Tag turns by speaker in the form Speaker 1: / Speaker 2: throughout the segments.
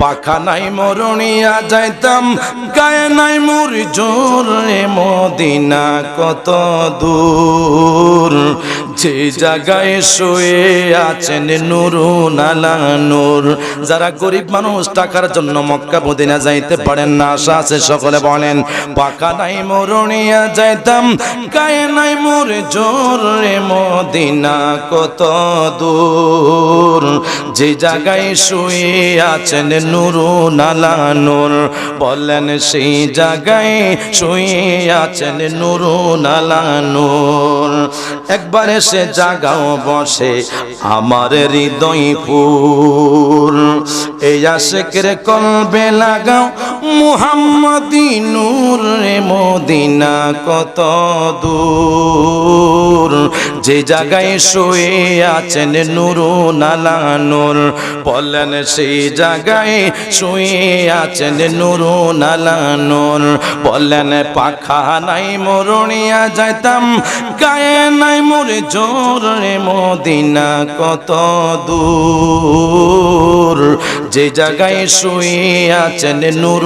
Speaker 1: পাখা নাই মরণিয়া যাইতাম, গায়ে নাই মোর জোর মদিনা কত দূর। যে জায়গায় শুয়ে আছেন নুরুন আলা নূর। যারা গরিব মানুষ টাকার জন্য মক্কা মদিনা যাইতে পারেন না, আশা আছে সকলে বলেন পাকা নাই মরণিয়া যাইতাম, গায়ে নাই মোর জোর মদিনা কত দূর। যে জায়গায় শুয়ে আছেন নুরু নালানুর নূর, বলেন সেই জায়গায় শুয়ে আছেন নুরু নালানুর নূর। একবারে সে জাগাও বসে, আমার হৃদয় ফুল। এই আশেকের কলবে লাগাও মুহাম্মদি নূর রে মদিনা কত দূর। যে জায়গায় শুয়ে আছেন নুরুন আলা নূর, বলেন সেই জায়গায় শুয়ে আছেন নুরুন আলা নূর। বলেন, পাখা নাই মরণিয়া যাইতাম, গায়ে নাই মোর জোর রে মদিনা কত দূর। যে জায়গায় শুয়ে আছেন নূর,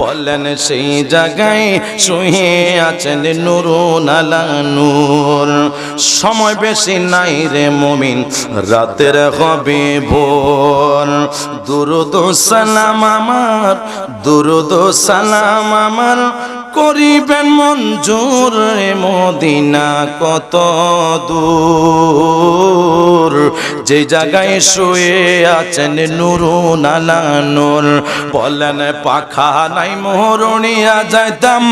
Speaker 1: বলেন সেই জায়গায় শুয়ে আছেন নূর। সময় বেশি নাই রে মমিন, রাতের হবে ভোর। দুরুদ সালাম আমার, দুরুদ সালাম আমার, করিবেন মঞ্জুর মদিনা কত দূর। যে জায়গায় শুয়ে আছেন নূর বলেন, পাখা নাই মোহরণিয়া যাইতাম,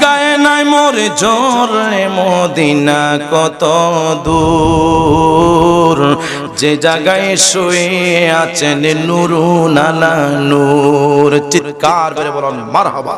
Speaker 1: গায়ে নাই মোর জোর মদিনা কত দূর। যে জায়গায় শুয়ে আছেন নূর। চিৎকার করে বলুন, মারহাবা।